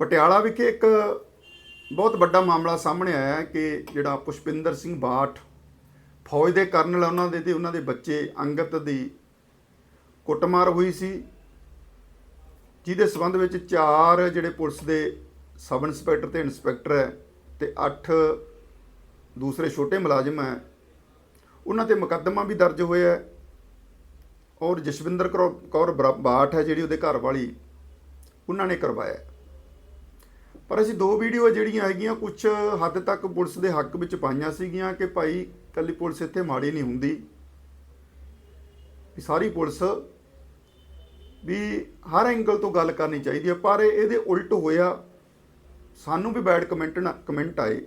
ਪਟਿਆਲਾ ਵਿਖੇ ਇੱਕ ਬਹੁਤ ਵੱਡਾ ਮਾਮਲਾ ਸਾਹਮਣੇ ਆਇਆ ਹੈ ਕਿ ਜਿਹੜਾ ਪੁਸ਼ਪਿੰਦਰ ਸਿੰਘ ਬਾਠ ਫੌਜ ਦੇ ਕਰਨਲ ਉਹਨਾਂ ਦੇ ਤੇ ਉਹਨਾਂ ਦੇ ਬੱਚੇ ਅੰਗਤ ਦੀ ਕੁੱਟਮਾਰ ਹੋਈ ਸੀ, ਜਿਹਦੇ ਸਬੰਧ ਵਿੱਚ ਚਾਰ ਜਿਹੜੇ ਪੁਲਿਸ ਦੇ ਸਬ ਇੰਸਪੈਕਟਰ ਤੇ ਇੰਸਪੈਕਟਰ ਹੈ ਤੇ 8 ਦੂਸਰੇ ਛੋਟੇ ਮੁਲਾਜ਼ਮ ਹੈ। ਉਹਨਾਂ ਤੇ ਮੁਕੱਦਮਾ ਵੀ ਦਰਜ ਹੋਇਆ ਹੈ ਔਰ ਜਸਵਿੰਦਰ ਕੌਰ ਕੌਰ ਬਰਾ- ਬਾਠ ਹੈ ਜਿਹੜੀ ਉਹਦੇ ਘਰ ਵਾਲੀ, ਉਹਨਾਂ ਨੇ ਕਰਵਾਇਆ ਪਰ ਅਸੀਂ ਦੋ ਵੀਡੀਓ ਜਿਹੜੀਆਂ ਹੈਗੀਆਂ ਕੁਝ ਹੱਦ ਤੱਕ ਪੁਲਿਸ ਦੇ ਹੱਕ ਵਿੱਚ ਪਾਈਆਂ ਸੀਗੀਆਂ ਕਿ ਭਾਈ ਕੱਲੀ ਪੁਲਿਸ ਇੱਥੇ ਮਾੜੀ ਨਹੀਂ ਹੁੰਦੀ। ਵੀ ਸਾਰੀ ਪੁਲਿਸ ਵੀ ਹਰ ਐਂਗਲ ਤੋਂ ਗੱਲ ਕਰਨੀ ਚਾਹੀਦੀ ਹੈ ਪਰ ਇਹਦੇ ਉਲਟ ਹੋਇਆ, ਸਾਨੂੰ ਵੀ ਬੈਡ ਕਮੈਂਟ ਨਾ ਕਮੈਂਟ ਆਏ।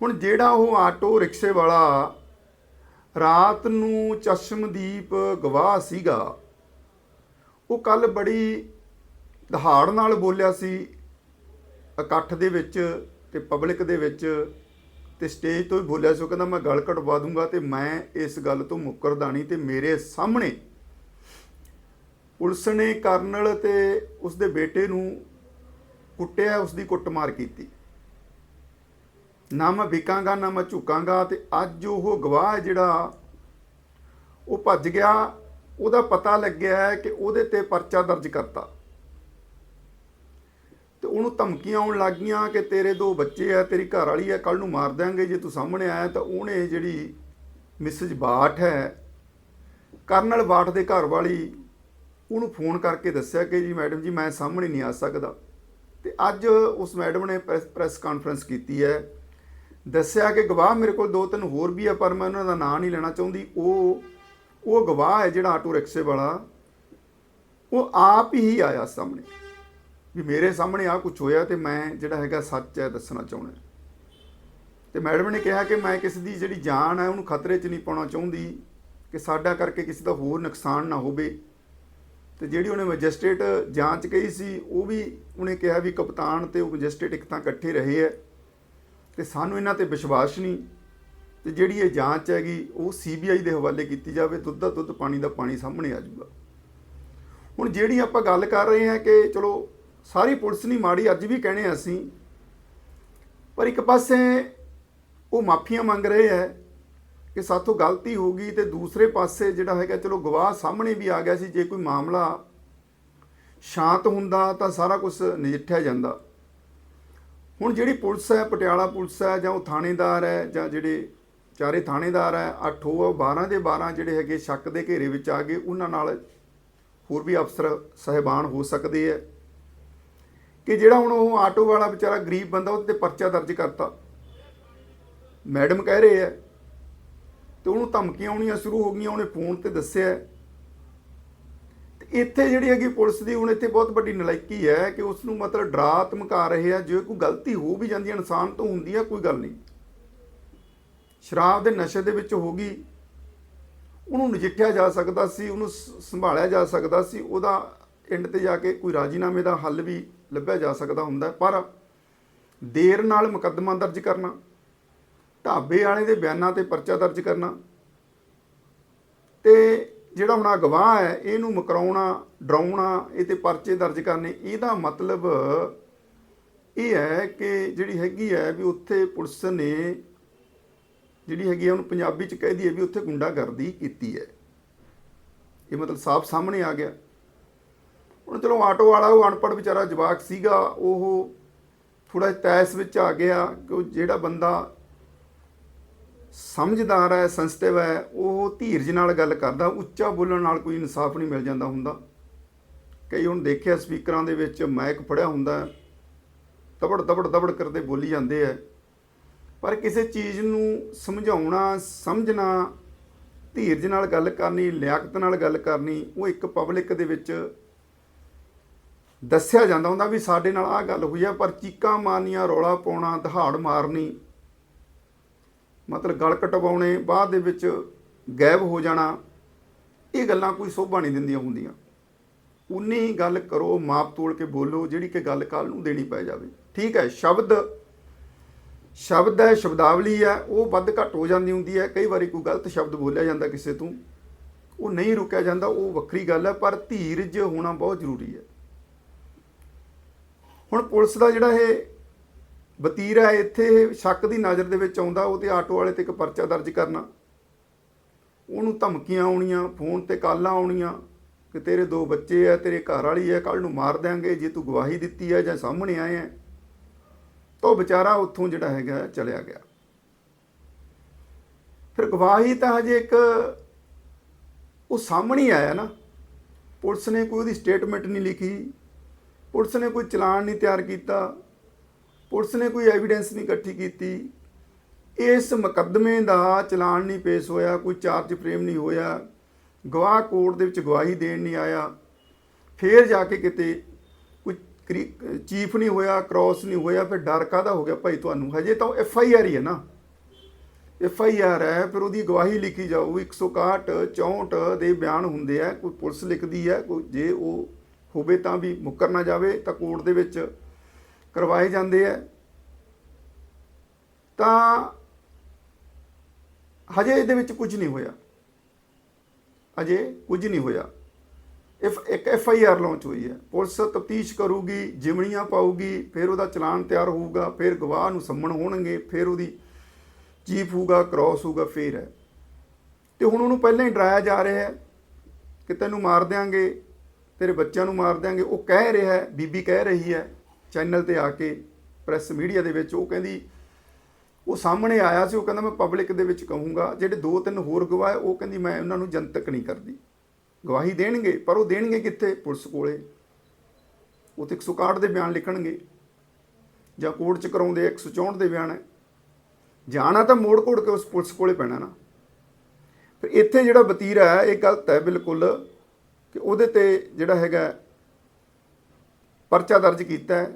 ਹੁਣ ਜਿਹੜਾ ਉਹ ਆਟੋ ਰਿਕਸ਼ੇ ਵਾਲਾ ਰਾਤ ਨੂੰ ਚਸ਼ਮਦੀਪ ਗਵਾਹ ਸੀਗਾ, ਉਹ ਕੱਲ ਬੜੀ ਦਹਾੜ ਨਾਲ ਬੋਲਿਆ ਸੀ ਇਕੱਠ ਦੇ ਵਿੱਚ ਤੇ ਪਬਲਿਕ ਦੇ ਵਿੱਚ ਤੇ ਸਟੇਜ ਤੋਂ ਵੀ ਬੋਲਿਆ ਸੀ, ਉਹ ਕਹਿੰਦਾ ਮੈਂ ਗਲ ਕਟਵਾ ਦੂੰਗਾ ਤੇ ਮੈਂ ਇਸ ਗੱਲ ਤੋਂ ਮੁੱਕਰਦਾ ਨਹੀਂ ਤੇ ਮੇਰੇ ਸਾਹਮਣੇ ਪੁਲਿਸ ਨੇ ਕਰਨਲ ਤੇ ਉਸਦੇ ਬੇਟੇ ਨੂੰ ਕੁੱਟਿਆ, ਉਸਦੀ ਕੁੱਟਮਾਰ ਕੀਤੀ। ਨਾ ਮੈਂ ਵਿਕਾਂਗਾ, ਨਾ ਮੈਂ ਝੁਕਾਂਗਾ ਤੇ ਅੱਜ ਉਹ ਗਵਾਹ ਹੈ ਜਿਹੜਾ ਉਹ ਭੱਜ ਗਿਆ, ਉਹਦਾ ਪਤਾ ਲੱਗਿਆ ਕਿ ਉਹਦੇ ਤੇ ਪਰਚਾ ਦਰਜ ਕਰਤਾ। ਤੇ ਉਹਨੂੰ ਧਮਕੀਆਂ ਆਉਣ ਲੱਗ ਗਈਆਂ ਕਿ ਤੇਰੇ ਦੋ ਬੱਚੇ ਆ, ਤੇਰੀ ਘਰ ਵਾਲੀ ਆ ਕੱਲ ਨੂੰ ਮਾਰ ਦਿਆਂਗੇ, ਜੇ ਤੂੰ ਸਾਹਮਣੇ ਆਇਆ ਤਾਂ ਉਹਨੇ ਜਿਹੜੀ ਮਿਸਿਜ਼ ਬਾਠ ਹੈ, ਕਰਨਲ ਬਾਠ ਦੇ ਘਰ ਵਾਲੀ ਉਹਨੂੰ ਫੋਨ ਕਰਕੇ ਦੱਸਿਆ ਕਿ ਜੀ ਮੈਡਮ ਜੀ ਮੈਂ ਸਾਹਮਣੇ ਨਹੀਂ ਆ ਸਕਦਾ। ਤੇ ਅੱਜ ਉਸ ਮੈਡਮ ਨੇ ਪ੍ਰੈਸ ਕਾਨਫਰੰਸ ਕੀਤੀ ਹੈ। ਦੱਸਿਆ ਕਿ ਗਵਾਹ ਮੇਰੇ ਕੋਲ ਦੋ ਤਿੰਨ ਹੋਰ ਵੀ ਆ, ਪਰ ਮੈਂ ਉਹਨਾਂ ਦਾ ਨਾਂ ਨਹੀਂ ਲੈਣਾ ਚਾਹੁੰਦੀ। ਉਹ ਉਹ ਗਵਾਹ ਹੈ ਜਿਹੜਾ ਆਟੋ ਰਿਕਸ਼ੇ ਵਾਲਾ। ਉਹ ਆਪ ਹੀ ਆਇਆ ਸਾਹਮਣੇ। ਵੀ ਮੇਰੇ ਸਾਹਮਣੇ ਆ ਕੁਝ ਹੋਇਆ ਤੇ ਮੈਂ ਜਿਹੜਾ ਹੈਗਾ ਸੱਚ ਹੈ, ਦੱਸਣਾ ਚਾਹੁੰਦਾ ਤੇ ਮੈਡਮ ਨੇ ਕਿਹਾ ਕਿ ਮੈਂ ਕਿਸੇ ਦੀ ਜਿਹੜੀ ਜਾਨ ਹੈ, ਉਹਨੂੰ ਖਤਰੇ 'ਚ ਨਹੀਂ ਪਾਉਣਾ ਚਾਹੁੰਦੀ ਕਿ ਸਾਡਾ ਕਰਕੇ ਕਿਸੇ ਦਾ ਹੋਰ ਨੁਕਸਾਨ ਨਾ ਹੋਵੇ। ਤੇ ਜਿਹੜੀ ਉਹਨੇ ਮੈਜਿਸਟ੍ਰੇਟ ਜਾਂਚ ਕਹੀ ਸੀ, ਉਹ ਵੀ ਉਹਨੇ ਕਿਹਾ ਵੀ ਕਪਤਾਨ ਤੇ ਉਹ ਮੈਜਿਸਟ੍ਰੇਟ ਇੱਕ ਤਾਂ ਇਕੱਠੇ ਰਹੇ ਹੈ ਤੇ ਸਾਨੂੰ ਇਹਨਾਂ ਤੇ ਵਿਸ਼ਵਾਸ ਨਹੀਂ। ਤੇ ਜਿਹੜੀ ਇਹ ਜਾਂਚ ਹੈਗੀ, ਉਹ ਸੀਬੀਆਈ ਦੇ ਹਵਾਲੇ ਕੀਤੀ ਜਾਵੇ, ਦੁੱਧ ਦਾ ਦੁੱਧ, ਪਾਣੀ ਦਾ ਪਾਣੀ ਸਾਹਮਣੇ ਆ ਜਾਊਗਾ। ਹੁਣ ਜਿਹੜੀ ਆਪਾਂ ਗੱਲ ਕਰ ਰਹੇ ਹਾਂ ਕਿ ਚਲੋ ਸਾਰੀ ਪੁਲਿਸ ਨਹੀਂ ਮਾੜੀ, ਅੱਜ ਵੀ ਕਹਿੰਦੇ ਅਸੀਂ। ਪਰ ਇੱਕ ਪਾਸੇ ਉਹ ਮਾਫੀਆਂ ਮੰਗ ਰਹੇ ਹੈ ਕਿ ਸਾਥੋਂ ਗਲਤੀ ਹੋ ਗਈ ਤੇ ਦੂਸਰੇ ਪਾਸੇ ਜਿਹੜਾ ਹੈਗਾ, ਚਲੋ ਗਵਾਹ ਸਾਹਮਣੇ ਵੀ ਆ ਗਿਆ ਸੀ, ਜੇ ਕੋਈ ਮਾਮਲਾ ਸ਼ਾਂਤ ਹੁੰਦਾ ਤਾਂ ਸਾਰਾ ਕੁਝ ਨਜਿੱਠਿਆ ਜਾਂਦਾ। ਹੁਣ ਜਿਹੜੀ ਪੁਲਿਸ ਹੈ, ਪਟਿਆਲਾ ਪੁਲਿਸ ਹੈ, ਜਾਂ ਉਹ ਥਾਣੇਦਾਰ ਹੈ, ਜਾਂ ਜਿਹੜੇ ਚਾਰੇ ਥਾਣੇਦਾਰ ਹੈ 8 ਉਹ 12 ਦੇ 12 ਜਿਹੜੇ ਹੈਗੇ, ਸ਼ੱਕ ਦੇ ਘੇਰੇ ਵਿੱਚ ਆ ਗਏ, ਉਹਨਾਂ ਨਾਲ ਹੋਰ ਵੀ ਅਫਸਰ ਸਹਿਬਾਨ ਹੋ ਸਕਦੇ ਹੈ। ਕਿ ਜਿਹੜਾ ਹੁਣ ਉਹ ਆਟੋ ਵਾਲਾ ਵਿਚਾਰਾ ਗਰੀਬ ਬੰਦਾ ਉਹਦੇ ਤੇ ਪਰਚਾ ਦਰਜ ਕਰਤਾ। ਮੈਡਮ ਕਹਿ ਰਹੇ ਹੈ ਤੇ ਉਹਨੂੰ ਧਮਕੀਆਂ ਆਉਣੀਆਂ ਸ਼ੁਰੂ ਹੋ ਗਈਆਂ, ਉਹਨੇ ਫੋਨ ਤੇ ਦੱਸਿਆ। ਹੈ। ਤੇ ਇੱਥੇ ਜਿਹੜੀ ਹੈਗੀ ਪੁਲਿਸ ਦੀ ਹੁਣ ਇੱਥੇ ਬਹੁਤ ਵੱਡੀ ਨਲਾਇਕੀ ਹੈ ਕਿ ਉਸ ਨੂੰ ਮਤਲਬ ਡਰਾ ਧਮਕਾ ਰਹੇ ਆ, ਜੇ ਕੋਈ ਗਲਤੀ ਹੋ ਵੀ ਜਾਂਦੀ ਹੈ ਇਨਸਾਨ ਤੋਂ ਹੁੰਦੀ ਹੈ ਕੋਈ ਗੱਲ ਨਹੀਂ। ਸ਼ਰਾਬ ਦੇ ਨਸ਼ੇ ਦੇ ਵਿੱਚ ਹੋ ਗਈ। ਉਹਨੂੰ ਨਜਿੱਠਿਆ ਜਾ ਸਕਦਾ ਸੀ, ਉਹਨੂੰ ਸ- ਸੰਭਾਲਿਆ ਜਾ ਸਕਦਾ ਸੀ, ਉਹਦਾ ਐਂਡ ਤੇ ਜਾ ਕੇ ਕੋਈ ਰਾਜੀਨਾਮੇ ਦਾ ਹੱਲ ਵੀ ਲੱਭਿਆ ਜਾ ਸਕਦਾ ਹੁੰਦਾ, ਪਰ ਦੇਰ ਨਾਲ ਮੁਕੱਦਮਾ ਦਰਜ ਕਰਨਾ, ਢਾਬੇ ਵਾਲੇ ਦੇ ਬਿਆਨਾਂ ਤੇ ਪਰਚਾ ਦਰਜ ਕਰਨਾ ਤੇ ਜਿਹੜਾ ਹੁਣ ਆਹ ਗਵਾਹ ਹੈ, ਇਹਨੂੰ ਮਕਰਾਉਣਾ, ਡਰਾਉਣਾ ਇਹ ਤੇ ਪਰਚੇ ਦਰਜ ਕਰਨੇ, ਇਹਦਾ ਮਤਲਬ ਇਹ ਹੈ ਕਿ ਜਿਹੜੀ ਹੈਗੀ ਹੈ ਵੀ ਉੱਥੇ ਪੁਲਿਸ ਨੇ ਜਿਹੜੀ ਹੈਗੀ ਆ ਉਹਨੂੰ ਪੰਜਾਬੀ ਚ ਕਹਿ ਦਈਏ ਵੀ ਉੱਥੇ ਗੁੰਡਾਗਰਦੀ ਕੀਤੀ ਹੈ। ਇਹ ਮਤਲਬ ਸਾਫ਼ ਸਾਹਮਣੇ ਆ ਗਿਆ। ਹੁਣ ਚਲੋ ਆਟੋ ਵਾਲਾ, ਉਹ ਅਨਪੜ੍ਹ ਵਿਚਾਰਾ ਜਵਾਕ ਸੀਗਾ, ਉਹ ਥੋੜਾ ਤੈਸ ਵਿੱਚ ਆ ਗਿਆ ਕਿ ਜਿਹੜਾ ਬੰਦਾ ਸਮਝਦਾਰ ਹੈ ਸੰਸਟਿਵ ਹੈ, ਉਹ ਧੀਰਜ ਨਾਲ ਗੱਲ ਕਰਦਾ, ਉੱਚਾ ਬੋਲਣ ਨਾਲ ਕੋਈ ਇਨਸਾਫ ਨਹੀਂ ਮਿਲ ਜਾਂਦਾ ਹੁੰਦਾ। ਕਈ ਹੁਣ ਦੇਖਿਆ ਸਪੀਕਰਾਂ ਦੇ ਵਿੱਚ ਮਾਈਕ ਫੜਿਆ ਹੁੰਦਾ, ਤਬੜ ਤਬੜ ਤਬੜ ਕਰਦੇ ਬੋਲੀ ਜਾਂਦੇ ਆ। ਪਰ ਕਿਸੇ ਚੀਜ਼ ਨੂੰ ਸਮਝਾਉਣਾ, ਸਮਝਣਾ, ਧੀਰਜ ਨਾਲ ਗੱਲ ਕਰਨੀ, ਲਿਆਕਤ ਨਾਲ ਗੱਲ ਕਰਨੀ, ਉਹ ਇੱਕ ਪਬਲਿਕ ਦੇ ਵਿੱਚ ਦੱਸਿਆ ਜਾਂਦਾ ਹੁੰਦਾ ਵੀ ਸਾਡੇ ਨਾਲ ਆਹ ਗੱਲ ਹੋਈ ਆ, ਪਰ ਚੀਕਾਂ ਮਾਰਨੀਆਂ, ਰੌਲਾ ਪਾਉਣਾ, ਦਹਾੜ ਮਾਰਨੀ। ਮਤਲਬ ਗਲ ਕਟਵਾਉਣੇ, ਬਾਅਦ ਦੇ ਵਿੱਚ ਗਾਇਬ ਹੋ ਜਾਣਾ, ਇਹ ਗੱਲਾਂ ਕੋਈ ਸੋਭਾ ਨਹੀਂ ਦਿੰਦੀਆਂ ਹੁੰਦੀਆਂ। ਉਨੀ ਗੱਲ ਕਰੋ, ਮਾਪ ਤੋਲ ਕੇ ਬੋਲੋ, ਜਿਹੜੀ ਕਿ ਗੱਲ ਕੱਲ ਨੂੰ ਦੇਣੀ ਪੈ ਜਾਵੇ। ਠੀਕ ਹੈ, ਸ਼ਬਦ ਸ਼ਬਦ ਹੈ, ਸ਼ਬਦਾਵਲੀ ਹੈ, ਉਹ ਵੱਧ ਘੱਟ ਹੋ ਜਾਂਦੀ ਹੁੰਦੀ ਹੈ। ਕਈ ਵਾਰੀ ਕੋਈ ਗਲਤ ਸ਼ਬਦ ਬੋਲਿਆ ਜਾਂਦਾ ਕਿਸੇ ਤੋਂ, ਉਹ ਨਹੀਂ ਰੁਕਿਆ ਜਾਂਦਾ, ਉਹ ਵੱਖਰੀ ਗੱਲ ਹੈ, ਪਰ ਧੀਰਜ ਹੋਣਾ ਬਹੁਤ ਜ਼ਰੂਰੀ ਹੈ। ਹੁਣ ਪੁਲਿਸ ਦਾ ਜਿਹੜਾ ਇਹ ਵਤੀਰਾ ਹੈ, ਇੱਥੇ ਇਹ ਸ਼ੱਕ ਦੀ ਨਜ਼ਰ ਦੇ ਵਿੱਚ ਆਉਂਦਾ, ਉਹ ਤੇ ਆਟੋ ਵਾਲੇ ਤੇ ਇੱਕ ਪਰਚਾ ਦਰਜ ਕਰਨਾ। ਉਹਨੂੰ ਧਮਕੀਆਂ ਆਉਣੀਆਂ, ਫੋਨ ਤੇ ਕਾਲਾਂ ਆਉਣੀਆਂ, ਕਿ ਤੇਰੇ ਦੋ ਬੱਚੇ ਆ, ਤੇਰੇ ਘਰ ਵਾਲੀ ਹੈ ਕੱਲ ਨੂੰ ਮਾਰ ਦਿਆਂਗੇ, ਜੇ ਤੂੰ ਗਵਾਹੀ ਦਿੱਤੀ ਹੈ ਜਾਂ ਸਾਹਮਣੇ ਆਏ ਹੈ ਤਾਂ ਉਹ ਵਿਚਾਰਾ ਉੱਥੋਂ ਜਿਹੜਾ ਹੈਗਾ ਚਲਿਆ ਗਿਆ। ਫਿਰ ਗਵਾਹੀ ਤਾਂ ਹਜੇ ਇੱਕ ਉਹ ਸਾਹਮਣੇ ਆਇਆ ਨਾ। ਪੁਲਿਸ ਨੇ ਕੋਈ ਉਹਦੀ ਸਟੇਟਮੈਂਟ ਨਹੀਂ ਲਿਖੀ। ਪੁਲਿਸ ਨੇ ਕੋਈ ਚਲਾਨ ਨਹੀਂ ਤਿਆਰ ਕੀਤਾ, ਪੁਲਿਸ ਨੇ ਕੋਈ ਐਵੀਡੈਂਸ ਨਹੀਂ ਇਕੱਠੀ ਕੀਤੀ। ਇਸ ਮੁਕੱਦਮੇ ਦਾ ਚਲਾਨ ਨਹੀਂ ਪੇਸ਼ ਹੋਇਆ, ਕੋਈ ਚਾਰਜ ਫਰੇਮ ਨਹੀਂ ਹੋਇਆ, ਗਵਾਹ ਕੋਰਟ ਦੇ ਵਿੱਚ ਗਵਾਹੀ ਦੇਣ ਨਹੀਂ ਆਇਆ। ਫੇਰ ਜਾ ਕੇ ਕਿਤੇ ਕੋਈ ਚੀਫ ਨਹੀਂ ਹੋਇਆ ਕ੍ਰਾਸ ਨਹੀਂ ਹੋਇਆ, ਫਿਰ ਡਰ ਕਾਹਦਾ ਹੋ ਗਿਆ ਭਾਈ ਤੁਹਾਨੂੰ? ਹਜੇ ਤਾਂ ਐਫ ਆਈ ਆਰ ਹੀ ਹੈ ਨਾ। ਐਫ ਆਈ ਆਰ ਹੈ, ਫਿਰ ਉਹਦੀ ਗਵਾਹੀ ਲਿਖੀ ਜਾਊ 161 64 ਦੇ ਬਿਆਨ ਹੁੰਦੇ ਆ, ਕੋਈ ਪੁਲਿਸ ਲਿਖਦੀ ਹੈ, ਕੋਈ ਜੇ ਉਹ ਹੋਵੇ ਤਾਂ ਵੀ ਮੁੱਕਰ ਨਾ ਜਾਵੇ ਤਾਂ ਕੋਰਟ ਦੇ ਵਿੱਚ ਕਰਵਾਏ ਜਾਂਦੇ ਆ। ਤਾਂ ਹਜੇ ਇਹਦੇ ਵਿੱਚ ਕੁਝ ਨਹੀਂ ਹੋਇਆ। ਅਜੇ ਕੁਝ ਨਹੀਂ ਹੋਇਆ। ਇਫ ਇੱਕ ਐਫ ਆਈ ਆਰ ਲਾਂਚ ਹੋਈ ਹੈ। ਪੁਲਿਸ ਤਫਤੀਸ਼ ਕਰੂਗੀ ਜਿਮਣੀਆਂ ਪਾਊਗੀ, ਫਿਰ ਉਹਦਾ ਚਲਾਨ ਤਿਆਰ ਹੋਊਗਾ, ਫਿਰ ਗਵਾਹ ਨੂੰ ਸੰਮਣ ਹੋਣਗੇ, ਫਿਰ ਉਹਦੀ ਚੀਫ ਹੋਊਗਾ, ਕ੍ਰਾਸ ਹੋਊਗਾ, ਫਿਰ ਹੈ। ਤੇ ਹੁਣ ਉਹਨੂੰ ਪਹਿਲਾਂ ਹੀ ਡਰਾਇਆ ਜਾ ਰਿਹਾ ਹੈ ਕਿ ਤੈਨੂੰ ਮਾਰ ਦਿਆਂਗੇ। ਤੇਰੇ ਬੱਚਿਆਂ ਨੂੰ ਮਾਰ ਦਿਆਂਗੇ। ਉਹ ਕਹਿ ਰਿਹਾ ਹੈ, ਬੀਬੀ ਕਹਿ ਰਹੀ ਹੈ, ਚੈਨਲ ਤੇ ਆ ਕੇ, ਪ੍ਰੈਸ ਮੀਡੀਆ ਦੇ ਵਿੱਚ, ਉਹ ਕਹਿੰਦੀ, ਉਹ ਸਾਹਮਣੇ ਆਇਆ ਸੀ, ਉਹ ਕਹਿੰਦਾ, ਮੈਂ ਪਬਲਿਕ ਦੇ ਵਿੱਚ ਕਹੂੰਗਾ, ਜਿਹੜੇ ਦੋ ਤਿੰਨ ਹੋਰ ਗਵਾਹ ਉਹ ਕਹਿੰਦੀ, ਮੈਂ ਉਹਨਾਂ ਨੂੰ ਜਨਤਕ ਨਹੀਂ ਕਰਦੀ। ਗਵਾਹੀ ਦੇਣਗੇ, ਪਰ ਉਹ ਦੇਣਗੇ ਕਿੱਥੇ? ਪੁਲਿਸ ਕੋਲੇ। ਉਹ ਤੇ 161 ਦੇ ਬਿਆਨ ਲਿਖਣਗੇ। ਜਾਂ ਕੋਰਟ ਚ ਕਰਾਉਂਦੇ 164 ਦੇ ਬਿਆਨ ਹੈ। ਜਾਣਾ ਤਾਂ ਮੋੜ ਕੋੜ ਕੇ ਉਸ ਪੁਲਿਸ ਕੋਲੇ ਪੈਣਾ ਨਾ। ਫਿਰ ਇੱਥੇ ਜਿਹੜਾ ਵਤੀਰਾ ਹੈ, ਇਹ ਗਲਤ ਹੈ, ਬਿਲਕੁਲ ਕਿ ਉਹਦੇ ਤੇ ਜਿਹੜਾ ਹੈਗਾ ਪਰਚਾ ਦਰਜ ਕੀਤਾ ਹੈ,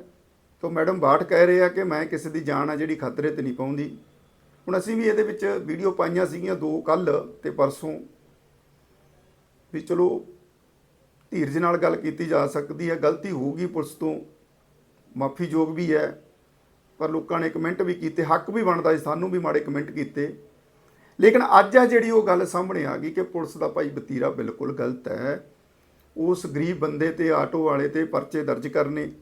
ਤਾਂ ਮੈਡਮ ਬਾਠ ਕਹਿ ਰਹੇ ਆ ਕਿ ਮੈਂ ਕਿਸੇ ਦੀ ਜਾਨ ਆ ਜਿਹੜੀ ਖਤਰੇ ਤੇ ਨਹੀਂ ਪਾਉਂਦੀ। ਹੁਣ ਅਸੀਂ ਵੀ ਇਹਦੇ ਵਿੱਚ ਵੀਡੀਓ ਪਾਈਆਂ ਸੀਗੀਆਂ ਦੋ ਕੱਲ ਤੇ ਪਰਸੋਂ ਵੀ ਚਲੋ ਧੀਰਜ ਨਾਲ ਗੱਲ ਕੀਤੀ ਜਾ ਸਕਦੀ ਹੈ, ਗਲਤੀ ਹੋਊਗੀ ਪੁਲਿਸ ਤੋਂ ਮਾਫੀਯੋਗ ਵੀ ਹੈ, ਪਰ ਲੋਕਾਂ ਨੇ ਕਮੈਂਟ ਵੀ ਕੀਤੇ, ਹੱਕ ਵੀ ਬਣਦਾ ਸੀ, ਸਾਨੂੰ ਵੀ ਮਾੜੇ ਕਮੈਂਟ ਕੀਤੇ। ਲੇਕਿਨ ਅੱਜ ਆ ਜਿਹੜੀ ਉਹ ਗੱਲ ਸਾਹਮਣੇ ਆ ਗਈ ਕਿ ਪੁਲਿਸ ਦਾ ਭਾਈ ਬਤੀਰਾ ਬਿਲਕੁਲ ਗਲਤ ਹੈ। ਉਸ ਗਰੀਬ ਬੰਦੇ ਤੇ, ਆਟੋ ਵਾਲੇ ਤੇ ਪਰਚੇ ਦਰਜ ਕਰਨੇ।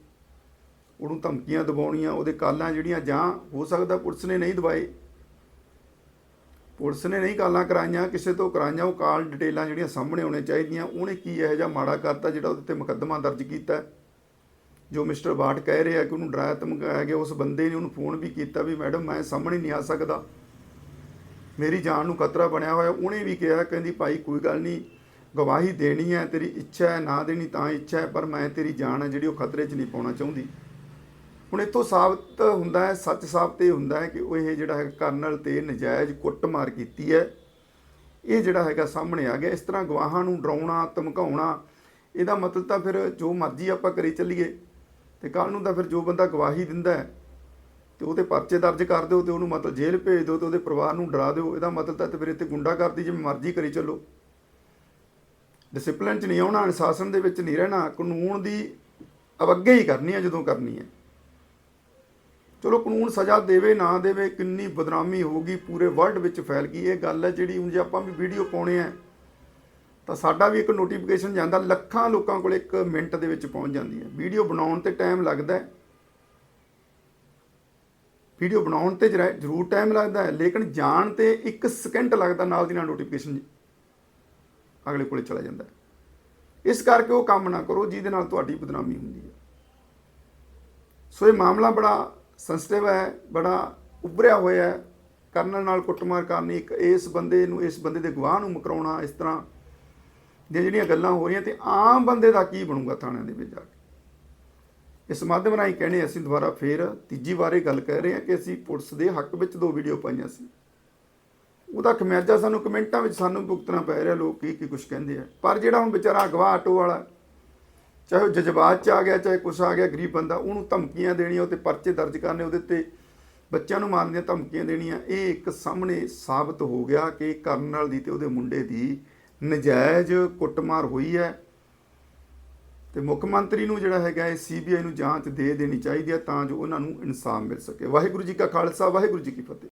ਉਹਨੂੰ ਧਮਕੀਆਂ ਦਬਾਉਣੀਆਂ, ਉਹਦੇ ਕਾਲਾਂ ਜਿਹੜੀਆਂ ਜਾਂ ਹੋ ਸਕਦਾ ਪੁਲਿਸ ਨੇ ਨਹੀਂ ਦਵਾਏ। ਪੁਲਿਸ ਨੇ ਨਹੀਂ ਕਾਲਾਂ ਕਰਾਈਆਂ, ਕਿਸੇ ਤੋਂ ਕਰਾਈਆਂ, ਉਹ ਕਾਲ ਡਿਟੇਲਾਂ ਜਿਹੜੀਆਂ ਸਾਹਮਣੇ ਆਉਣੇ ਚਾਹੀਦੀਆਂ, ਉਹਨੇ ਕੀ ਇਹੋ ਜਿਹਾ ਮਾੜਾ ਕਰਤਾ ਜਿਹੜਾ ਉਹਦੇ ਤੇ ਮੁਕੱਦਮਾ ਦਰਜ ਕੀਤਾ? ਜੋ ਮਿਸਟਰ ਬਾਟ ਕਹਿ ਰਿਹਾ ਕਿ ਉਹਨੂੰ ਡਰਾਇਆ ਧਮਕਾਇਆ ਗਿਆ, ਉਸ ਬੰਦੇ ਨੇ ਉਹਨੂੰ ਫੋਨ ਵੀ ਕੀਤਾ ਵੀ, ਮੈਡਮ, ਮੈਂ ਸਾਹਮਣੇ ਨਹੀਂ ਆ ਸਕਦਾ। ਮੇਰੀ ਜਾਨ ਨੂੰ ਖਤਰਾ ਬਣਿਆ ਹੋਇਆ। ਉਹਨੇ ਵੀ ਕਿਹਾ, ਕਹਿੰਦੀ, ਭਾਈ, ਕੋਈ ਗੱਲ ਨਹੀਂ। ਗਵਾਹੀ ਦੇਣੀ ਹੈ, ਤੇਰੀ ਇੱਛਾ ਹੈ, ਨਾ ਦੇਣੀ ਤਾਂ ਇੱਛਾ ਹੈ, ਪਰ ਮੈਂ ਤੇਰੀ ਜਾਨ ਹੈ, ਜਿਹੜੀ ਉਹ ਖਤਰੇ 'ਚ ਨਹੀਂ ਪਾਉਣਾ ਚਾਹੁੰਦੀ। ਹੁਣ ਇੱਥੋਂ ਸਾਬਤ ਹੁੰਦਾ ਹੈ, ਸੱਚ ਸਾਬਤ ਇਹ ਹੁੰਦਾ ਹੈ ਕਿ ਉਹ ਇਹ ਜਿਹੜਾ ਹੈ ਕਰਨਲ ਤੇ ਨਜਾਇਜ਼ ਕੁੱਟਮਾਰ ਕੀਤੀ ਹੈ। ਇਹ ਜਿਹੜਾ ਹੈਗਾ ਸਾਹਮਣੇ ਆ ਗਿਆ। ਇਸ ਤਰ੍ਹਾਂ ਗਵਾਹਾਂ ਨੂੰ ਡਰਾਉਣਾ, ਧਮਕਾਉਣਾ, ਇਹਦਾ ਮਤਲਬ ਤਾਂ ਫਿਰ ਜੋ ਮਰਜ਼ੀ ਆਪਾਂ ਕਰੀ ਚੱਲੀਏ। ਤੇ ਕੱਲ ਨੂੰ ਤਾਂ ਫਿਰ ਜੋ ਬੰਦਾ ਗਵਾਹੀ ਦਿੰਦਾ ਹੈ, ਤੇ ਉਹਦੇ ਪਰਚੇ ਦਰਜ ਕਰ ਦਿਓ ਤੇ ਉਹਨੂੰ ਮਤਲਬ ਜੇਲ੍ਹ ਭੇਜ ਦਿਓ ਤੇ ਉਹਦੇ ਪਰਿਵਾਰ ਨੂੰ ਡਰਾ ਦਿਓ। ਇਹਦਾ ਮਤਲਬ ਤਾਂ ਤੇ ਫਿਰ ਇੱਥੇ ਗੁੰਡਾਗਰਦੀ ਜਿਵੇਂ ਮਰਜ਼ੀ ਕਰੀ ਚੱਲੋ। ਡਿਸਪਲਿਨ 'ਚ ਨਹੀਂ ਆਉਣਾ, ਅਨੁਸ਼ਾਸਨ ਦੇ ਵਿੱਚ ਨਹੀਂ ਰਹਿਣਾ, ਕਾਨੂੰਨ ਦੀ ਅਵੱਗੇ ਹੀ ਕਰਨੀ ਹੈ, ਜਦੋਂ ਕਰਨੀ ਹੈ। ਚਲੋ ਕਾਨੂੰਨ ਸਜ਼ਾ ਦੇਵੇ, ਨਾ ਦੇਵੇ, ਕਿੰਨੀ ਬਦਨਾਮੀ ਹੋਊਗੀ, ਪੂਰੇ ਵਰਲਡ ਵਿੱਚ ਫੈਲ ਗਈ ਇਹ ਗੱਲ ਹੈ, ਜਿਹੜੀ ਹੁਣ ਜੇ ਆਪਾਂ ਵੀ ਵੀਡੀਓ ਪਾਉਣੇ ਆ ਤਾਂ ਸਾਡਾ ਵੀ ਇੱਕ ਨੋਟੀਫਿਕੇਸ਼ਨ ਜਾਂਦਾ, ਲੱਖਾਂ ਲੋਕਾਂ ਕੋਲ ਇੱਕ ਮਿੰਟ ਦੇ ਵਿੱਚ ਪਹੁੰਚ ਜਾਂਦੀ ਹੈ। ਵੀਡੀਓ ਬਣਾਉਣ ਤੇ ਟਾਈਮ ਲੱਗਦਾ ਹੈ। ਵੀਡੀਓ ਬਣਾਉਣ ਤੇ ਜਰਾ- ਜ਼ਰੂਰ ਟਾਈਮ ਲੱਗਦਾ ਹੈ, ਲੇਕਿਨ ਜਾਣ ਤੇ 1 ਸਕਿੰਟ ਲੱਗਦਾ ਨਾਲ ਦੀ ਨਾਲ ਨੋਟੀਫਿਕੇਸ਼ਨ ਅਗਲੇ ਕੋਲੇ ਚਲਾ ਜਾਂਦਾ ਇਸ ਕਰਕੇ ਉਹ ਕੰਮ ਨਾ ਕਰੋ ਜਿਹਦੇ ਨਾਲ ਤੁਹਾਡੀ ਬਦਨਾਮੀ ਹੁੰਦੀ ਹੈ। ਸੋ ਇਹ ਮਾਮਲਾ ਬੜਾ ਸੈਂਸਿਟਿਵ ਹੈ, ਬੜਾ ਉੱਭਰਿਆ ਹੋਇਆ ਹੈ। ਕਰਨਲ ਨਾਲ ਕੁੱਟਮਾਰ ਕਰਨੀ ਇੱਕ ਇਸ ਬੰਦੇ ਨੂੰ, ਇਸ ਬੰਦੇ ਦੇ ਗਵਾਹ ਨੂੰ ਮੁਕਰਾਉਣਾ, ਇਸ ਤਰ੍ਹਾਂ ਦੀਆਂ ਜਿਹੜੀਆਂ ਗੱਲਾਂ ਹੋ ਰਹੀਆਂ ਤੇ ਆਮ ਬੰਦੇ ਦਾ ਕੀ ਬਣੂਗਾ ਥਾਣਿਆਂ ਦੇ ਵਿੱਚ ਜਾ ਕੇ? ਇਸ ਮਾਧਿਅਮ ਰਾਹੀਂ ਕਹਿੰਦੇ ਅਸੀਂ ਦੁਬਾਰਾ ਫੇਰ ਤੀਜੀ ਵਾਰੇ ਗੱਲ ਕਹਿ ਰਹੇ ਹਾਂ ਕਿ ਅਸੀਂ ਪੁਲਿਸ ਦੇ ਹੱਕ ਵਿੱਚ ਦੋ ਵੀਡੀਓ ਪਾਈਆਂ ਸੀ। ਉਹਦਾ ਖਮਿਆਜਾ ਸਾਨੂੰ ਕਮੈਂਟਾਂ ਵਿੱਚ ਸਾਨੂੰ ਭੁਗਤਣਾ ਪੈ ਰਿਹਾ, ਲੋਕ ਕੀ ਕੀ ਕੁਝ ਕਹਿੰਦੇ ਆ। ਪਰ ਜਿਹੜਾ ਹੁਣ ਵਿਚਾਰਾ ਅਗਵਾ ਆਟੋ ਵਾਲਾ, ਚਾਹੇ ਉਹ ਜਜ਼ਬਾਤ ਚ ਆ ਗਿਆ, ਚਾਹੇ ਕੁਛ ਆ ਗਿਆ, ਗਰੀਬ ਬੰਦਾ, ਉਹਨੂੰ ਧਮਕੀਆਂ ਦੇਣੀਆਂ ਉਹ ਤੇ ਪਰਚੇ ਦਰਜ ਕਰਨੇ, ਉਹਦੇ ਤੇ ਬੱਚਿਆਂ ਨੂੰ ਮਾਰਨ ਦੀਆਂ ਧਮਕੀਆਂ ਦੇਣੀਆਂ, ਇਹ ਇੱਕ ਸਾਹਮਣੇ ਸਾਬਤ ਹੋ ਗਿਆ ਕਿ ਕਰਨਲ ਦੀ ਤੇ ਉਹਦੇ ਮੁੰਡੇ ਦੀ ਨਜਾਇਜ਼ ਕੁੱਟਮਾਰ ਹੋਈ ਹੈ। ਤੇ ਮੁੱਖ ਮੰਤਰੀ ਨੂੰ ਜਿਹੜਾ ਹੈਗਾ, ਇਹ ਸੀਬੀਆਈ ਨੂੰ ਜਾਂਚ ਦੇ ਦੇਣੀ ਚਾਹੀਦੀ ਹੈ ਤਾਂ ਜੋ ਉਹਨਾਂ ਨੂੰ ਇਨਸਾਫ ਮਿਲ ਸਕੇ। ਵਾਹਿਗੁਰੂ ਜੀ ਕਾ ਖਾਲਸਾ, ਵਾਹਿਗੁਰੂ ਜੀ ਕੀ ਫਤਿਹ।